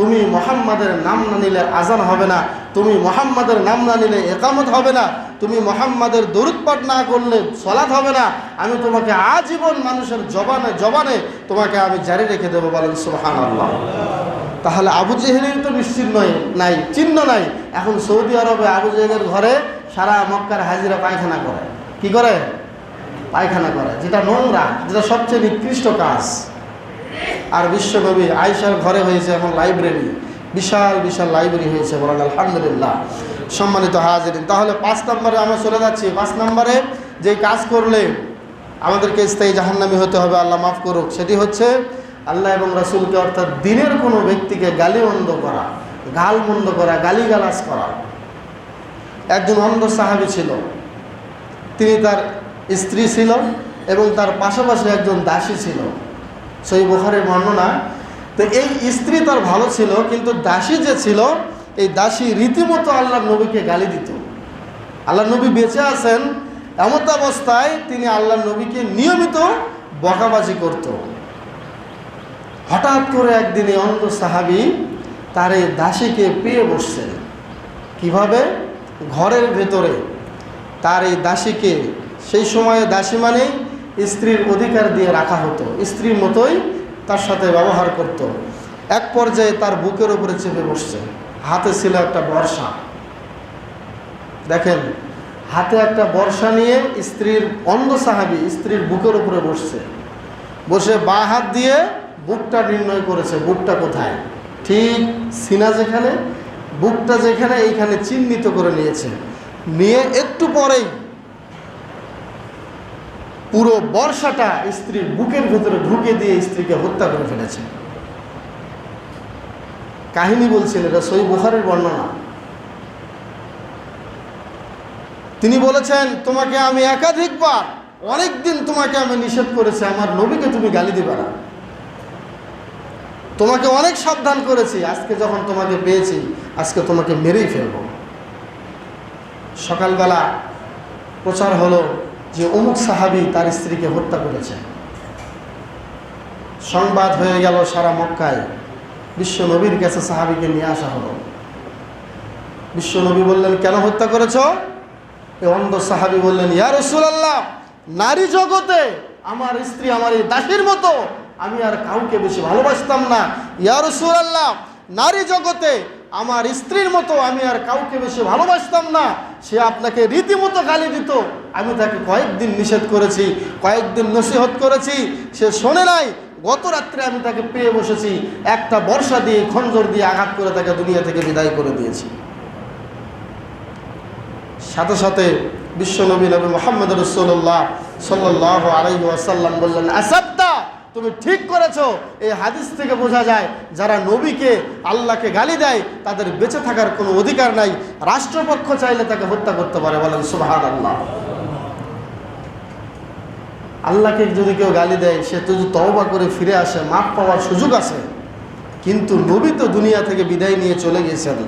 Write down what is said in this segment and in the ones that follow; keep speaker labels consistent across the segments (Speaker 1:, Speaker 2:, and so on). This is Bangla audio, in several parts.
Speaker 1: তুমি মোহাম্মদের নাম না নিলে আজান হবে না। তুমি মোহাম্মদের নাম না নিলে একামত হবে না। তুমি মোহাম্মদের দরুদ পাঠ না করলে সলাৎ হবে না। আমি তোমাকে আজীবন মানুষের জবানে জবানে তোমাকে আমি জারি রেখে দেবো বলেন সুহান আল্লাহ তাহলে আবু জেহেলের তো নিশ্চিন্ন নাই, চিহ্ন নাই। এখন সৌদি আরবে আবু জেহেলের ঘরে সারা মক্কার হাজিরা পায়খানা করে। কি করে? পায়খানা করে। যেটা নোংরা, যেটা সবচেয়ে নিকৃষ্ট কাজ। আর বিশ্বনবী আয়সার ঘরে হয়েছে এখন লাইব্রেরি। বিশাল বিশাল লাইব্রেরি হয়েছে বলেন, আলহামদুলিল্লাহ। সম্মানিত হাজিরিন, তাহলে পাঁচ নম্বরে আমরা চলে যাচ্ছি। পাঁচ নম্বরে যে কাজ করলে আমাদেরকে স্থায়ী জাহান্নামি হতে হবে, আল্লাহ মাফ করুক, সেটি হচ্ছে আল্লাহ এবং রাসুলকে অর্থাৎ দিনের কোনো ব্যক্তিকে গালিমন্দ করা গাল মন্দ করা, গালিগালাজ করা। একজন অন্ধ সাহাবি ছিল, তিনি তার স্ত্রী ছিল এবং তার পাশাপাশি একজন দাসী ছিল। সেই বোখারের বর্ণনা। তো এই স্ত্রী তার ভালো ছিল, কিন্তু দাসী যে ছিল, এই দাসী রীতিমতো আল্লাহ নবীকে গালি দিত। আল্লাহ নবী বেঁচে আছেন, এমত অবস্থায় তিনি আল্লাহ নবীকে নিয়মিত বকাবাজি করত। হঠাৎ করে একদিন এই অন্ধ সাহাবি তার এই দাসীকে পেয়ে বসছেন। কীভাবে? ঘরের ভেতরে। তার এই দাসীকে, সেই সময়ে দাসী মানেই স্ত্রীর অধিকার দিয়ে রাখা হতো। স্ত্রীর মতোই তার সাথে ব্যবহার করত। এক পর্যায়ে তার বুকের উপরে চেপে বসছে। হাতে ছিল একটা বর্ষা। দেখেন, হাতে একটা বর্ষা নিয়ে স্ত্রীর অন্ধ সাহাবি স্ত্রীর বুকের উপরে বসছে। বসে বা হাত দিয়ে বুকটা নির্ণয় করেছে, বুকটা কোথায়? ঠিক সিনা যেখানে, বুকটা যেখানে, এইখানে চিহ্নিত করে নিয়েছে। নিয়ে একটু পরেই পুরো বর্ষাটা স্ত্রীর বুকের ভেতরে ঢুকে দিয়ে স্ত্রীকে হত্যা করে ফেলেছে। কাহিনী বলছেন, এটা সই বুখারের বর্ণনা। তিনি বলেছেন, তোমাকে আমি একাধিকবার অনেক দিন তোমাকে আমি নিষেধ করেছি, আমার নবীকে তুমি গালি দিবে না। তোমাকে অনেক সাবধান করেছি, আজকে যখন তোমাকে পেয়েছি, আজকে তোমাকে মেরেই ফেলব। সকালবেলা প্রচার হলো যে অমুক সাহাবি তার স্ত্রীকে হত্যা করেছে। সংবাদ হয়ে গেল সারা মক্কায়, বিশ্ব নবীর কাছে সাহাবিকে নিয়ে আসা হলো। বিশ্ব নবী বললেন, কেন হত্যা করেছ? এ অন্ধ সাহাবি বললেন, ইয়া রসুলাল্লাহ, নারী জগতে আমার স্ত্রী আমার এই দাসীর মতো, আমি আর কাউকে বেশি ভালোবাসতাম না। ইয়া রসুলাল্লাহ, নারী জগতে আমার স্ত্রীর মতো আমি আর কাউকে বেশি ভালোবাসতাম না। সে আপনাকে রীতিমতো গালি দিত। আমি তাকে কয়েকদিন নিষেধ করেছি, কয়েকদিন নসিহত করেছি। সে শোনে নাই। গত রাত্রে আমি তাকে পেয়ে বসেছি। একটা বর্ষা দিয়ে, খঞ্জর দিয়ে আঘাত করে তাকে দুনিয়া থেকে বিদায় করে দিয়েছি। সাথে সাথে বিশ্বনবী নবী নবী মোহাম্মদ রসোল্লাহ সাল্লাহ আলাই আসাল্লাম বললেন আসাদ্দা তুমি ঠিক করেছ। এই হাদিস থেকে বোঝা যায়, যারা নবীকে আল্লাহকে গালি দেয়, তাদের বেঁচে থাকার কোনো অধিকার নাই। রাষ্ট্রপক্ষ চাইলে তাকে হত্যা করতে পারে, বলেন সুবাহান আল্লাহ আল্লাহকে যদি কেউ গালি দেয়, সে তো তওবা করে ফিরে আসে মাপ পাওয়ার সুযোগ আছে। কিন্তু নবী তো দুনিয়া থেকে বিদায় নিয়ে চলে গিয়েছেন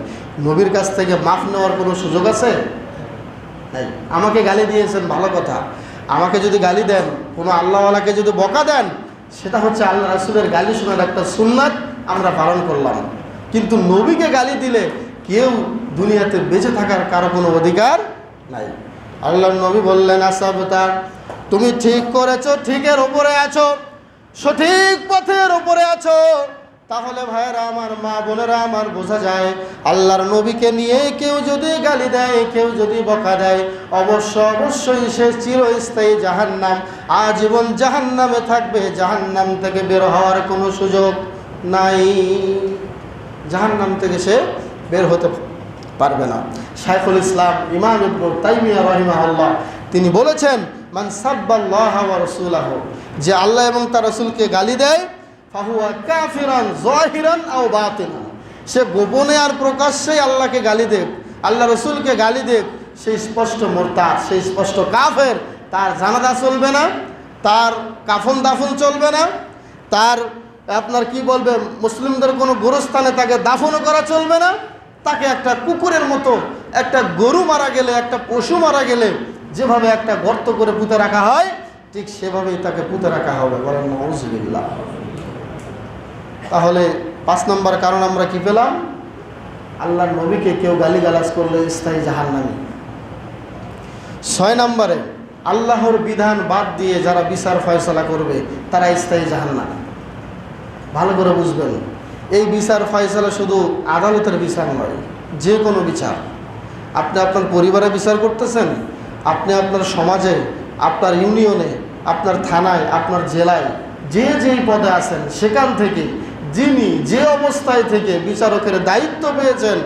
Speaker 1: নবীর কাছ থেকে মাফ নেওয়ার কোনো সুযোগ আছে? নাই। আমাকে গালি দিয়েছেন, ভালো কথা। আমাকে যদি গালি দেন, কোনো আল্লাহওয়ালাকে যদি বকা দেন সেটা হচ্ছে আল্লাহ রাসুলের গালি শোনার একটা সুন্নাত আমরা পালন করলাম। কিন্তু নবীকে গালি দিলে কেউ দুনিয়াতে বেঁচে থাকার কারও কোনো অধিকার নাই। আল্লাহ নবী বললেন, আসাবতার, তুমি ঠিক করেছ, ঠিকের ওপরে আছো, সঠিক পথের ওপরে আছো। তাহলে ভাইয়েরা আমার মা বোনেরা আমার বোঝা যায়, আল্লাহর নবীকে নিয়ে কেউ যদি গালি দেয়, কেউ যদি বকা দেয়, অবশ্য অবশ্যই সে চিরস্থায়ী জাহান্নাম, আজীবন জাহান্নামে থাকবে, জাহান্নাম থেকে বের হওয়ার কোনো সুযোগ নাই। জাহান্নাম থেকে সে বের হতে পারবে না। শাইখুল ইসলাম, ইমাম ইবনুল তাইমিয়া রহিমাহুল্লাহ, তিনি বলেছেন, মান সাব্বাল্লাহ রাসূলাহ যে আল্লাহ এবং তার রসুলকে গালি দেয় সে গোপনে আর প্রকাশ্যেই আল্লাহকে গালি দেখ আল্লাহ রসুলকে গালি দেখ সেই স্পষ্ট মোরতাদ, সেই স্পষ্ট কাফের, তার জানাজা চলবে না, তার কাফন দাফন চলবে না, তার, আপনার কি বলবে, মুসলিমদের কোনো গোরস্থানে তাকে দাফনও করা চলবে না, তাকে একটা কুকুরের মতো, একটা গরু মারা গেলে, একটা পশু মারা গেলে যেভাবে একটা গর্ত করে পুঁতে রাখা হয়, ঠিক সেভাবেই তাকে পুঁতে রাখা হবে, বলেন নজবিল্লা তাহলে পাঁচ নম্বর কারণ আমরা কি পেলাম? আল্লাহর নবীকে কেউ গালিগালাজ করলে স্থায়ী জাহান্নামী। ছয় নম্বরে, আল্লাহর বিধান বাদ দিয়ে যারা বিচার ফয়সলা করবে, তারা স্থায়ী জাহান জাহান্নামী। ভালো করে বুঝবেন, এই বিচার ফয়সলা শুধু আদালতের বিচার নয়, যে কোনো বিচার। আপনি আপনার পরিবারে বিচার করতেছেন, আপনি আপনার সমাজে, আপনার ইউনিয়নে, আপনার থানায়, আপনার জেলায়, যে যেই পদে আছেন, সেখান থেকে যিনি যে অবস্থায় থেকে বিচারকের দায়িত্ব পেয়েছেন,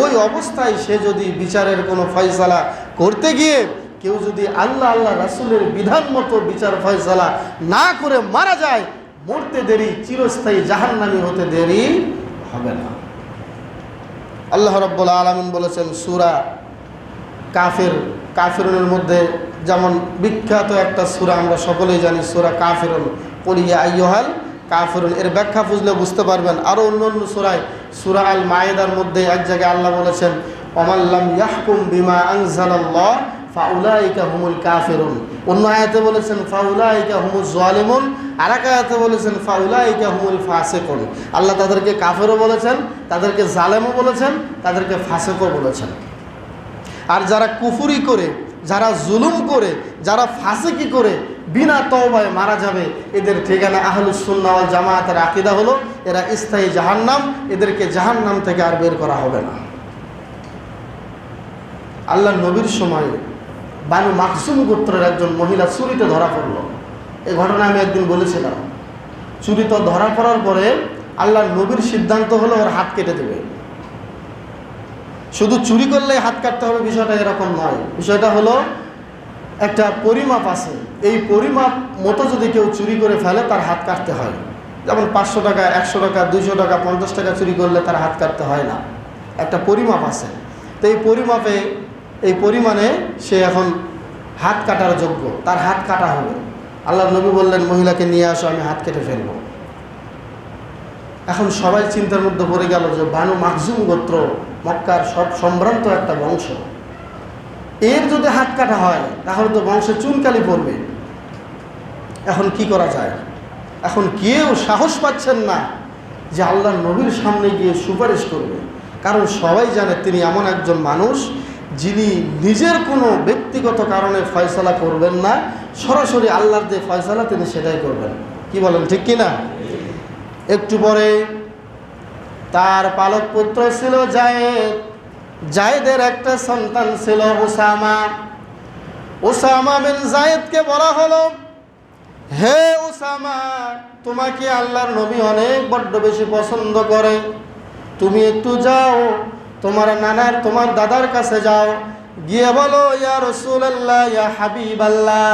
Speaker 1: ওই অবস্থায় সে যদি বিচারের কোনো ফয়সালা করতে গিয়ে কেউ যদি আল্লাহ আল্লাহ রাসুলের বিধান মতো বিচার ফয়সালা না করে মারা যায়, মরতে দেরি, চিরস্থায়ী জাহান্নামি হতে দেরি হবে না। আল্লাহ রব্বুল আলমিন বলেছেন, সুরা কাফের, কাফেরুনের মধ্যে যেমন বিখ্যাত একটা সুরা, আমরা সকলেই জানি সুরা কাফেরুন। পড়িয়া আইয়হাল কাফেরুন এর ব্যাখ্যা বুঝলে বুঝতে পারবেন। আরও অন্য অন্য সুরায়, সুরা আল মায়েদার মধ্যে এক জায়গায় আল্লাহ বলেছেন অমাল্লাম ইয়াহকুম বিমা আনজালাল্লাহ ফাউলাইকা হুমুল কাফেরুন। অন্য আয়াতে বলেছেন, ফাউলাইকা হুমুল জালিমুন। আর এক আয়াতে বলেছেন, ফাউলাইকা হুমুল ফাসেকুন। আল্লাহ তাদেরকে কাফেরও বলেছেন, তাদেরকে জালেমও বলেছেন, তাদেরকে ফাসেকও বলেছেন। আর যারা কুফুরি করে, যারা জুলুম করে, যারা ফাঁসিকি করে বিনা তওবায় মারা যাবে। এদের ঠিকানা আহলুসুন্নাওয়াল জামায়াতের আকিদা হলো, এরা স্থায়ী জাহান্নাম, এদেরকে জাহান্নাম থেকে আর বের করা হবে না। আল্লাহ নবীর সময় বানু মাকসুম গোত্রের একজন মহিলা চুরিতে ধরা পড়ল। এই ঘটনা আমি একদিন বলেছিলাম। চুরিতে ধরা পড়ার পরে আল্লাহ নবীর সিদ্ধান্ত হলো ওর হাত কেটে দেবে। শুধু চুরি করলে হাত কাটতে হবে, বিষয়টা এরকম নয়। বিষয়টা হলো একটা পরিমাপ আছে। এই পরিমাপ মতো যদি কেউ চুরি করে ফেলে, তার হাত কাটতে হয়। যেমন পাঁচশো টাকা, একশো টাকা, দুইশো টাকা, পঞ্চাশ টাকা চুরি করলে তার হাত কাটতে হয় না। একটা পরিমাপ আছে। তো এই পরিমাপে, এই পরিমাণে সে এখন হাত কাটার যোগ্য। তার হাত কাটা হবে। আল্লাহ নবী বললেন, মহিলাকে নিয়ে আসো, আমি হাত কেটে ফেলব। এখন সবাই চিন্তার মধ্যে পড়ে গেল যে বানু মাকজুম গোত্র, মক্কার সব সম্ভ্রান্ত একটা বংশ। এর যদি হাত কাটা হয়, তাহলে তো বংশে চুনকালি পড়বে। এখন কি করা যায়? এখন কেউ সাহস পাচ্ছেন না যে আল্লাহ নবীর সামনে গিয়ে সুপারিশ করবে। কারণ সবাই জানে তিনি এমন একজন মানুষ যিনি নিজের কোনো ব্যক্তিগত কারণে ফয়সলা করবেন না। সরাসরি আল্লাহর যে ফয়সলা, তিনি সেটাই করবেন। কি বলেন, ঠিক কি না একটু পরে তার পালক পুত্র ছিল জায়েদ। জায়েদের একটা সন্তান ছিল ওসামা ওসামা বিন জায়েদকে বলা হলো, হে ওসামা তোমাকে আল্লাহর নবী অনেক বড্ড বেশি পছন্দ করে। তুমি একটু যাও, তোমার নানার, তোমার দাদার কাছে যাও। গিয়ে বলো, ইয়া রসুল্লাহ ইয়া হাবিব আল্লাহ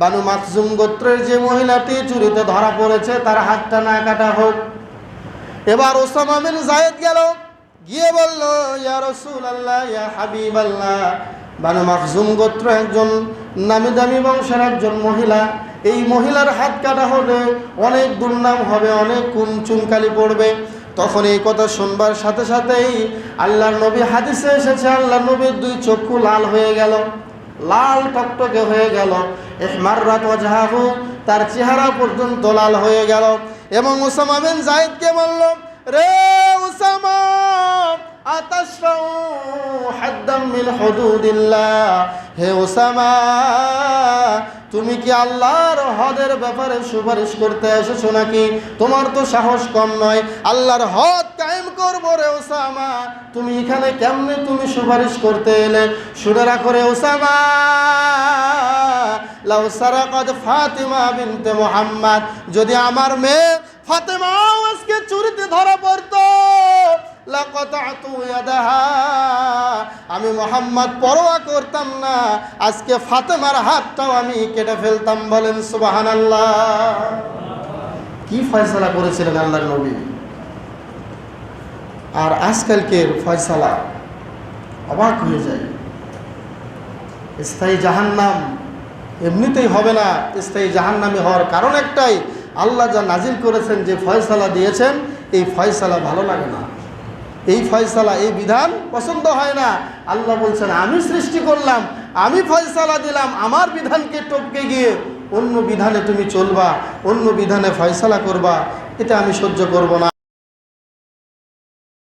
Speaker 1: বানু মাকজুম গোত্রের যে মহিলাটি চুরিতে ধরা পড়েছে, তার হাতটা না কাটা হোক। এবার ওসামা বিন জায়েদ গেল। গিয়ে বলল, ইয়া রসুল আল্লাহ ইয়া হাবিব আল্লাহ বানু মাকজুম গোত্র একজন নামি দামি বংশের একজন মহিলা। এই মহিলার হাত কাটা হবে অনেক দুর্নাম হবে, অনেক কুম চুনকালি পড়বে। তখন এই কথা শুনবার সাথে সাথেই আল্লাহর নবী হাদিসে এসেছে আল্লাহ নবীর দুই চক্ষু লাল হয়ে গেল। লাল টকটকে হয়ে গেল। এহমার রাত ওয়াজহাহু, তার চেহারা পর্যন্ত লাল হয়ে গেল। এবং ওসামা বিন জায়েদকে বলল, রে ওসামা হে ওসামা, তুমি কি আল্লাহর হদের ব্যাপারে সুপারিশ করতে এসেছ নাকি? তোমার তো সাহস কম নয়। আল্লাহর হদ কায়েম করব রে ওসামা। তুমি এখানে কেমনে তুমি সুপারিশ করতে এলে? শুনে রাখো রে ওসামা। লাউ সারাকাত ফাতিমা বিনতে মোহাম্মদ। যদি আমার মেয়ে ফাতেমাও আজকে চুরিতে ধরা পড়তো আমি মোহাম্মদ পরোয়া করতাম না। আজকে ফাতেমার হাতটাও আমি কেটে ফেলতাম, বলেন সুবহানাল্লাহ। কি ফয়সালা করেছিলেন আল্লাহ নবী? আর আজকালকের ফয়সালা অবাক হয়ে যায়। স্থায়ী জাহান্নাম এমনিতেই হবে না। স্থায়ী জাহান্নামে হওয়ার কারণ একটাই, আল্লাহ যা নাজিল করেছেন, যে ফয়সালা দিয়েছেন, এই ফয়সালা ভালো লাগে না। এই ফয়সালা, এই বিধান পছন্দ হয় না। আল্লাহ বলছেন, আমি সৃষ্টি করলাম, আমি ফয়সালা দিলাম, আমার বিধানকে টপকে গিয়ে অন্য বিধানে তুমি চলবা, অন্য বিধানে ফয়সালা করবা, এটা আমি সহ্য করব না।